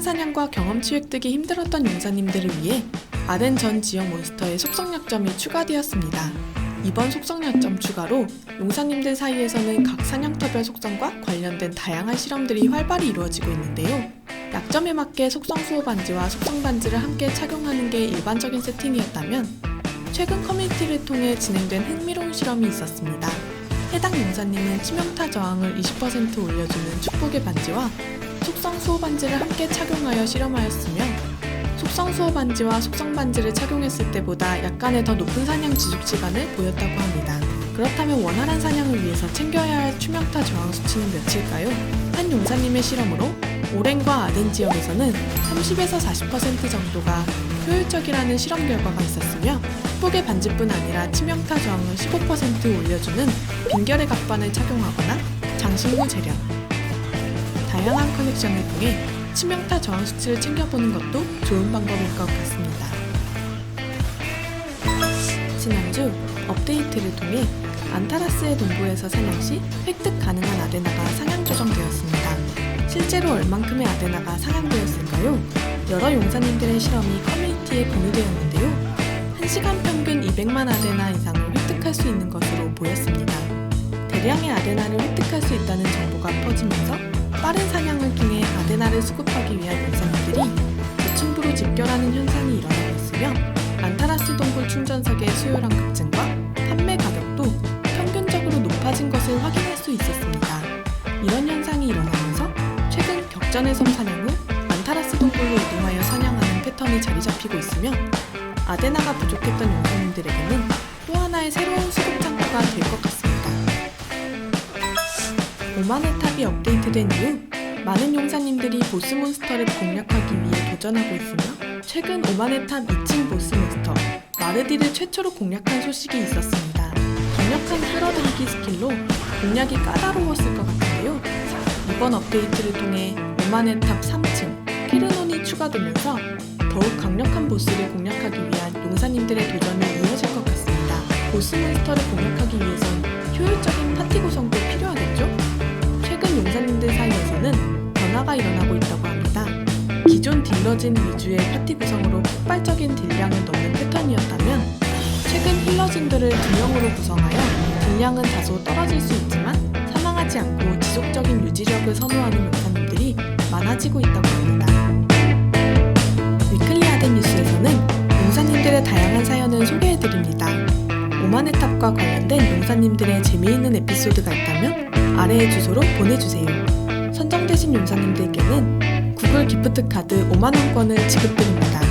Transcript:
사냥과 경험치 획득이 힘들었던 용사님들을 위해 아덴 전 지역 몬스터의 속성 약점이 추가되었습니다. 이번 속성 약점 추가로 용사님들 사이에서는 각 사냥터별 속성과 관련된 다양한 실험들이 활발히 이루어지고 있는데요. 약점에 맞게 속성 수호 반지와 속성 반지를 함께 착용하는 게 일반적인 세팅이었다면 최근 커뮤니티를 통해 진행된 흥미로운 실험이 있었습니다. 해당 용사님은 치명타 저항을 20% 올려주는 축복의 반지와 속성 수호 반지를 함께 착용하여 실험하였으며 속성 수호 반지와 속성 반지를 착용했을 때보다 약간의 더 높은 사냥 지속 시간을 보였다고 합니다. 그렇다면 원활한 사냥을 위해서 챙겨야 할 추명타 저항 수치는 몇일까요? 한 용사님의 실험으로 오렌과 아덴 지역에서는 30에서 40% 정도가 효율적이라는 실험 결과가 있었으며 축복의 반지뿐 아니라 치명타 저항을 15% 올려주는 빈결의 갑반을 착용하거나 장신 후 재련 다양한 커넥션을 통해 치명타 저항 수치를 챙겨보는 것도 좋은 방법일 것 같습니다. 지난주 업데이트를 통해 안타라스의 동부에서 사냥 시 획득 가능한 아데나가 상향 조정되었습니다. 실제로 얼만큼의 아데나가 상향되었을까요? 여러 용사님들의 실험이 커뮤니티에 공유되었는데요. 1시간 평균 200만 아데나 이상을 획득할 수 있는 것으로 보였습니다. 대량의 아데나를 획득할 수 있다는 정보가 퍼지면서 빠른 사냥을 통해 아데나를 수급하기 위한 용사님들이 저층부로 집결하는 현상이 일어나고 있으며 안타라스 동굴 충전석의 수요량 급증과 판매 가격도 평균적으로 높아진 것을 확인할 수 있었습니다. 이런 현상이 일어나면서 최근 격전의 섬 사냥 후 안타라스 동굴로 이동하여 사냥하는 패턴이 자리 잡히고 있으며 아데나가 부족했던 용사님들에게는 또 하나의 새로운 수급 창구가 될 것 같습니다. 오만의 탑이 업데이트된 이후 많은 용사님들이 보스 몬스터를 공략하기 위해 도전하고 있으며 최근 오만의 탑 2층 보스 몬스터 마르디를 최초로 공략한 소식이 있었습니다. 강력한 끌어당기 스킬로 공략이 까다로웠을 것 같은데요. 이번 업데이트를 통해 오만의 탑 3층 키르논이 추가되면서 더욱 강력한 보스를 공략하기 위한 용사님들의 도전이 이어질 것 같습니다. 보스 몬스터를 공략하기 위해선 효율적인 파티 구성도 변화가 일어나고 있다고 합니다. 기존 딜러진 위주의 파티 구성으로 폭발적인 딜량을 넣는 패턴이었다면 최근 힐러진들을 두 명으로 구성하여 딜량은 다소 떨어질 수 있지만 사망하지 않고 지속적인 유지력을 선호하는 용사님들이 많아지고 있다고 합니다. 위클리 아덴 뉴스에서는 용사님들의 다양한 사연을 소개해드립니다. 오만의 탑과 관련된 용사님들의 재미있는 에피소드가 있다면 아래의 주소로 보내주세요. 선정되신 용사님들께는 구글 기프트 카드 5만원권을 지급드립니다.